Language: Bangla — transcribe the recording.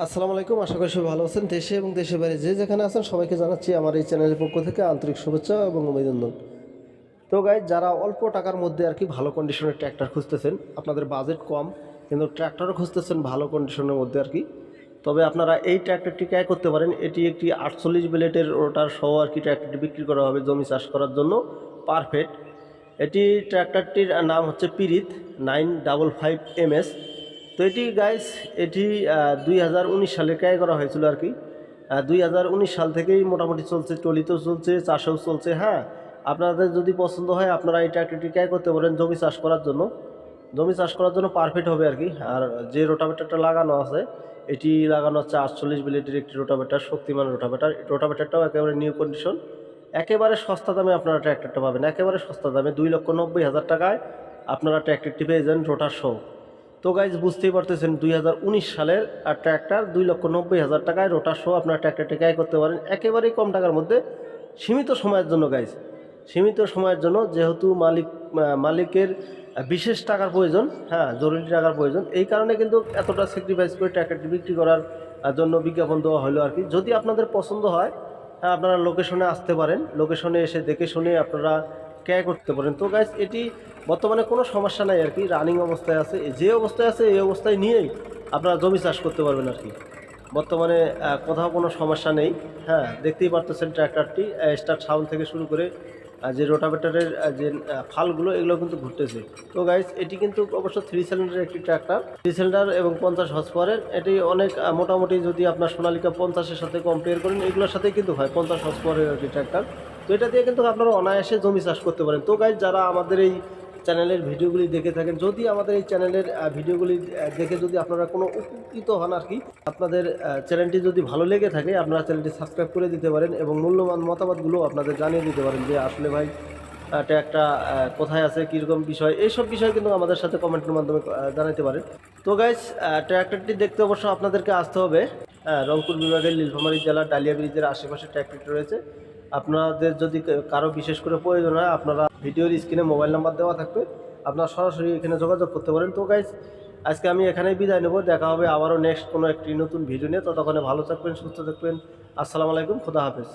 আসসালামু আলাইকুম, আশা করি সবাই ভালো আছেন। দেশে এবং দেশের বাইরে যে যেখানে আছেন সবাইকে জানাচ্ছি আমার এই চ্যানেলের পক্ষ থেকে আন্তরিক শুভেচ্ছা এবং অভিনন্দন। তো গাই যারা অল্প টাকার মধ্যে আর কি ভালো কন্ডিশনের ট্র্যাক্টর খুঁজতেছেন, আপনাদের বাজেট কম, কিন্তু ট্র্যাক্টরও খুঁজতেছেন ভালো কন্ডিশনের মধ্যে আর কি। তবে আপনারা এই ট্র্যাক্টরটি ক্রয় করতে পারেন। এটি একটি আটচল্লিশ ব্লেটের ওটার সহ আর কি ট্র্যাক্টরটি বিক্রি করা হবে জমি চাষ করার জন্য পারফেক্ট এটি ট্র্যাক্টরটির নাম হচ্ছে Preet nine double five MS তো এটি গাইস এটি দুই হাজার উনিশ সালে ক্রয় করা হয়েছিল আর কি। দুই হাজার উনিশ সাল থেকেই মোটামুটি চলছে টলিতেও চলছে, চাষেও চলছে হ্যাঁ? আপনাদের যদি পছন্দ হয়, আপনারা এই ট্র্যাক্টরটি ক্রয় করতে পারেন জমি চাষ করার জন্য। জমি চাষ করার জন্য পারফেক্ট হবে আর কি। আর যে রোটাভেটারটা লাগানো আছে, এটি লাগানো হচ্ছে আটচল্লিশ বিলিটির একটি রোটাভেটার, শক্তিমান রোটাভেটার। রোটাভেটারটাও একেবারে নিউ কন্ডিশন একেবারে সস্তা দামে আপনারা ট্র্যাক্টরটা পাবেন। একেবারে সস্তা দামে দুই লক্ষ নব্বই হাজার টাকায় আপনারা ট্র্যাক্টরটি পেয়ে যান রোটার সহ তো গাইজ বুঝতেই পারতেছেন, দুই হাজার উনিশ সালের আর ট্র্যাক্টর দুই লক্ষ নব্বই হাজার টাকায় রোটার সহ আপনার ট্র্যাক্টরটি ক্রয় করতে পারেন। একেবারেই কম টাকার মধ্যে সীমিত সময়ের জন্য গাইজ সীমিত সময়ের জন্য যেহেতু মালিক মালিকের বিশেষ টাকার প্রয়োজন হ্যাঁ জরুরি টাকার প্রয়োজন, এই কারণে কিন্তু এতটা স্যাক্রিফাইস করে ট্র্যাক্টরটি বিক্রি করার জন্য বিজ্ঞাপন দেওয়া হলো আর কি। যদি আপনাদের পছন্দ হয় হ্যাঁ আপনারা লোকেশনে আসতে পারেন। লোকেশনে এসে দেখে শুনে আপনারা ক্রয় করতে পারেন। তো গাইজ এটি বর্তমানে কোনো সমস্যা নাই আর কি রানিং অবস্থায় আছে। যে অবস্থায় আছে, এই অবস্থায় নিয়েই আপনারা জমি চাষ করতে পারবেন আর কি বর্তমানে কোথাও কোনো সমস্যা নেই। হ্যাঁ দেখতেই পারতেছেন ট্র্যাক্টরটি স্টার্ট সাউন্ড থেকে শুরু করে যে রোটাভেটারের যে ফালগুলো, এগুলো কিন্তু ঘুরতেছে। তো গাইজ এটি কিন্তু অবশ্য থ্রি সিলিন্ডারের একটি ট্র্যাক্টর থ্রি সিলিন্ডার এবং পঞ্চাশ হর্স পাওয়ারের এটি অনেক মোটামুটি যদি আপনার সোনালিকা পঞ্চাশের সাথে কম্পেয়ার করেন, এগুলোর সাথে কিন্তু হয়। পঞ্চাশ হর্স পাওয়ারের একটি ট্র্যাক্টর তো এটা দিয়ে কিন্তু আপনারা অনায়াসে জমি চাষ করতে পারেন। তো গাইজ যারা আমাদের এই চ্যানেলের ভিডিওগুলি দেখে থাকেন, যদি আমাদের এই চ্যানেলের ভিডিওগুলি দেখে যদি আপনারা কোনো উপকৃত হন আর কি, আপনাদের চ্যানেলটি যদি ভালো লেগে থাকে, আপনারা চ্যানেলটি সাবস্ক্রাইব করে দিতে পারেন এবং মূল্যবান মতামতগুলো আপনাদের জানিয়ে দিতে পারেন যে আসলে ভাই একটা কোথায় আছে, কীরকম বিষয়, এইসব বিষয় কিন্তু আমাদের সাথে কমেন্টের মাধ্যমে জানাতে পারেন। তো গাইজ ট্র্যাক্টরটি দেখতে অবশ্য আপনাদেরকে আসতে হবে। রংপুর বিভাগের নীলফামারী জেলার ডালিয়া ব্রিজের আশেপাশে ট্র্যাক্টরটি রয়েছে। আপনাদের যদি কারও বিশেষ করে প্রয়োজন হয়, আপনারা ভিডিওর স্ক্রিনে মোবাইল নাম্বার দেওয়া থাকবে। আপনারা সরাসরি এখানে যোগাযোগ করতে পারেন। তো গাইজ আজকে আমি এখানেই বিদায় নেব। দেখা হবে আবারও নেক্সট কোনো একটি নতুন ভিডিও নিয়ে। ততক্ষণে ভালো থাকবেন, সুস্থ থাকবেন। আসসালামু আলাইকুম। খোদা হাফেজ।